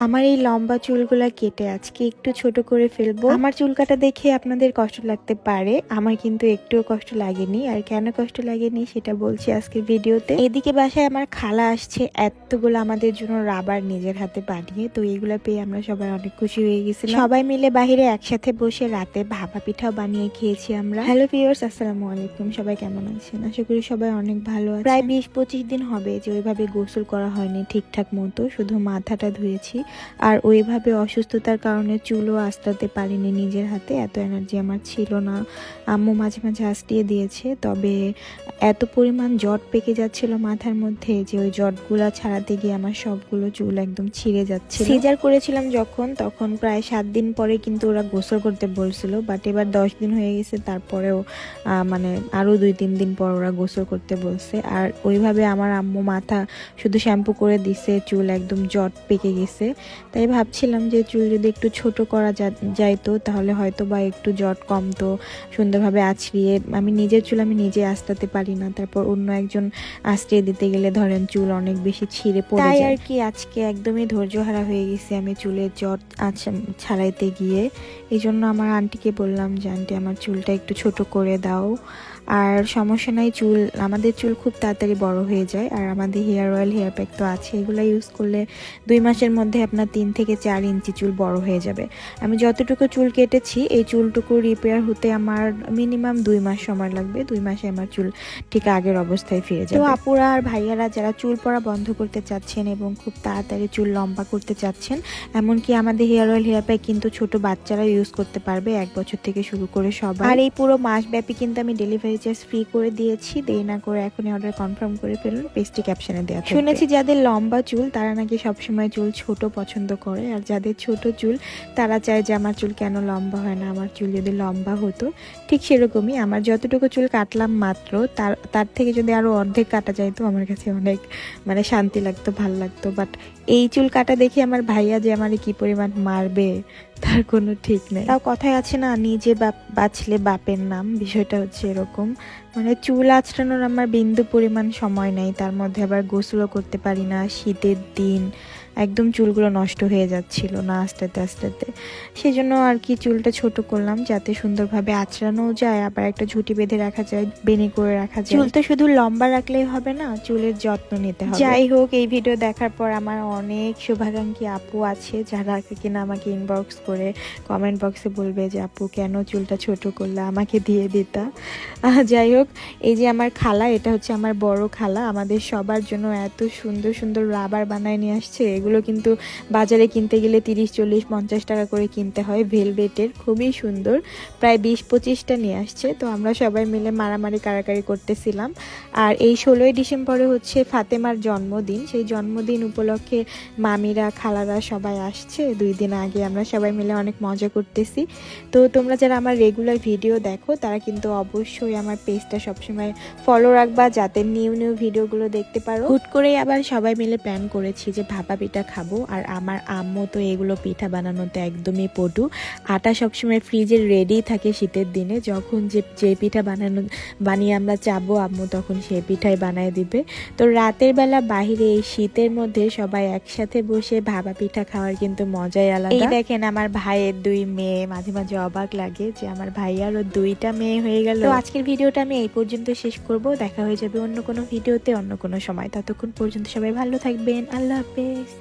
আমার এই লম্বা চুলগুলা কেটে আজকে একটু ছোট করে ফেলব। আমার চুল কাটা দেখে আপনাদের কষ্ট লাগতে পারে। আমার কিন্তু একটুও কষ্ট লাগেনি। আর কেন কষ্ট লাগেনি সেটা বলছি আজকের ভিডিওতে। এদিকে বাসায় আমার খালা আসছে। এতগুলো আমাদের জন্য রাবার নিজের হাতে বানিয়ে। তো এগুলো পেয়ে আমরা সবাই অনেক খুশি হয়ে গেছিলাম। সবাই মিলে বাহিরে একসাথে বসে রাতে ভাপা পিঠাও বানিয়ে খেয়েছি আমরা। হ্যালো ভিউয়ার্স, আসসালামু আলাইকুম। সবাই কেমন আছেন? আশা করি সবাই অনেক ভালো আছে প্রায় বিশ পঁচিশ দিন হবে যে ওইভাবে গোসল করা হয়নি ঠিকঠাক মতো। শুধু মাথাটা ধুয়েছি। আর ওইভাবে অসুস্থতার কারণে চুলও আস্তাতে পারিনি নিজের হাতে, এত এনার্জি আমার ছিল না। আম্মু মাঝে মাঝে আস্তিয়ে দিয়েছে, তবে এত পরিমাণ জট পেকে যাচ্ছিল মাথার মধ্যে যে ওই জটগুলো ছাড়াতে গিয়ে আমার সবগুলো চুল একদম ছিঁড়ে যাচ্ছে সিজার করেছিলাম যখন, তখন প্রায় সাত দিন পরে কিন্তু ওরা গোসল করতে বলছিল বাট এবার দশ দিন হয়ে গেছে, তারপরেও মানে আরও দুই তিন দিন পর ওরা গোসল করতে বলছে। আর ওইভাবে আমার আম্মু মাথা শুধু শ্যাম্পু করে দিছে, চুল একদম জট পেকে গেছে। তাই ভাবছিলাম যে চুল যদি একটু ছোট করা যাইতো তাহলে হয়তো বা একটু জট কমতো সুন্দরভাবে আছড়িয়ে। আমি নিজের চুল আমি নিজে আস্তাতে পারি না। তারপর অন্য একজন আশ্রিয়ে দিতে গেলে ধরেন চুল অনেক বেশি ছিঁড়ে পড়ে তাই আর কি আজকে একদমই ধৈর্যহারা হয়ে গেছি আমি চুলের জট ছাড়াইতে গিয়ে। এই জন্য আমার আন্টিকে বললাম যে আন্টি আমার চুলটা একটু ছোট করে দাও। আর সমস্যা নাই চুল আমাদের চুল খুব তাড়াতাড়ি বড় হয়ে যায় আর আমাদের হেয়ার অয়েল হেয়ার প্যাক তো আছে এগুলো ইউজ করলে দুই মাসের মধ্যে আপনার তিন থেকে চার ইঞ্চি চুল বড় হয়ে যাবে। আমি যতটুকু চুল কেটেছি এই চুলটুকু রিপেয়ার হতে আমার মিনিমাম দুই মাস সময় লাগবে দুই মাসে আমার চুল ঠিক আগের অবস্থায় ফিরে যাবে। তো আপুরা আর ভাইয়ারা যারা চুল পড়া বন্ধ করতে চাচ্ছেন এবং খুব তাড়াতাড়ি চুল লম্বা করতে চাচ্ছেন এমনকি আমাদের হেয়ার অয়েল হেয়ার প্যাক কিন্তু ছোট বাচ্চারা ইউজ করতে পারবে এক বছর থেকে শুরু করে সবাই। আর এই পুরো মাস ব্যাপী কিন্তু আমি ডেলিভারি চার্জ ফ্রি করে দিয়েছি, দেরি না করে এখনই অর্ডার কনফার্ম করে ফেলুন পেজটি ক্যাপশনে দেওয়া। শুনেছি যাদের লম্বা চুল, তারা নাকি সবসময় চুল ছোট পছন্দ করে, আর যাদের ছোট চুল, তারা চায় যে আমার চুল কেন লম্বা হয় না, আমার চুল যদি লম্বা হতো, ঠিক সেরকমই আমার যতটুকু চুল কাটলাম মাত্র, তার তার থেকে যদি আরও অর্ধেক কাটা যায় তো আমার কাছে অনেক মানে শান্তি লাগতো, ভালো লাগতো বাট এই চুল কাটা দেখে আমার ভাইয়া যে আমার কি পরিমাণ মারবে তার কোনো ঠিক নেই। তাও কথায় আছে না, নিজে বাপ, বাঁচলে বাপের নাম, বিষয়টা হচ্ছে এরকম। মানে চুল আঁচড়ানোর আমার বিন্দু পরিমাণ সময় নেই, তার মধ্যে আবার গোসলও করতে পারি না, শীতের দিন একদম চুলগুলো নষ্ট হয়ে যাচ্ছিল না আস্তে আস্তে আস্তে আস্তে। সেই জন্য আর কি চুলটা ছোট করলাম যাতে সুন্দরভাবে আঁচড়ানো যায় আবার একটা ঝুঁটি বেঁধে রাখা যায় বেনি করে রাখা যায়। চুল তো শুধু লম্বা রাখলেই হবে না চুলের যত্ন নিতে হবে। যাই হোক এই ভিডিও দেখার পর আমার অনেক শুভাকাঙ্ক্ষী আপু আছে যারা কিনা আমাকে ইনবক্স করে কমেন্ট বক্সে বলবে যে আপু কেন চুলটা ছোট করলে? আমাকে দিয়ে দিতা। যাই হোক এই যে আমার খালা এটা হচ্ছে আমার বড় খালা আমাদের সবার জন্য এত সুন্দর সুন্দর রাবার বানায় নিয়ে আসছে এগুলো কিন্তু বাজারে কিনতে গেলে তিরিশ, চল্লিশ, পঞ্চাশ টাকা করে কিনতে হয়। ভেলভেটের খুবই সুন্দর। প্রায় বিশ, পঁচিশটা নিয়ে আসছে। তো আমরা সবাই মিলে মারামারি, কারাকারি করতেছিলাম। আর এই ষোলোই ডিসেম্বরে হচ্ছে ফাতেমার জন্মদিন। সেই জন্মদিন উপলক্ষে মামিরা, খালারা সবাই আসছে। দুই দিন আগে আমরা সবাই মিলে অনেক মজা করতেছি। তো তোমরা যারা আমার রেগুলার ভিডিও দেখো, তারা কিন্তু অবশ্যই আমার পেজটা সবসময় ফলো রাখবা। যাতে নিউ নিউ ভিডিওগুলো দেখতে পারো। হুট করেই আবার সবাই মিলে প্ল্যান করেছি যে ভাপা পিঠা খাব। আর আমার আম্মু তো এগুলো পিঠা বানানোতে একদমই পটু। আটা সবসময় ফ্রিজে রেডি থাকে শীতের দিনে। যখন যে যে পিঠা বানানো বানিয়ে আমরা চাবো আম্মু তখন সেই পিঠাই বানায় দিবে। তো রাতের বেলা বাহিরে এই শীতের মধ্যে সবাই একসাথে বসে ভাপা পিঠা খাওয়ার কিন্তু মজাই আলাদা। এই দেখেন আমার ভাইয়ের দুই মেয়ে মাঝে মাঝে অবাক লাগে যে আমার ভাই ভাইয়ারও দুইটা মেয়ে হয়ে গেল। তো আজকের ভিডিওটা আমি এই পর্যন্ত শেষ করব। দেখা হয়ে যাবে অন্য কোনো ভিডিওতে অন্য কোনো সময়। ততক্ষণ পর্যন্ত সবাই ভালো থাকবেন। আল্লাহ হাফেজ।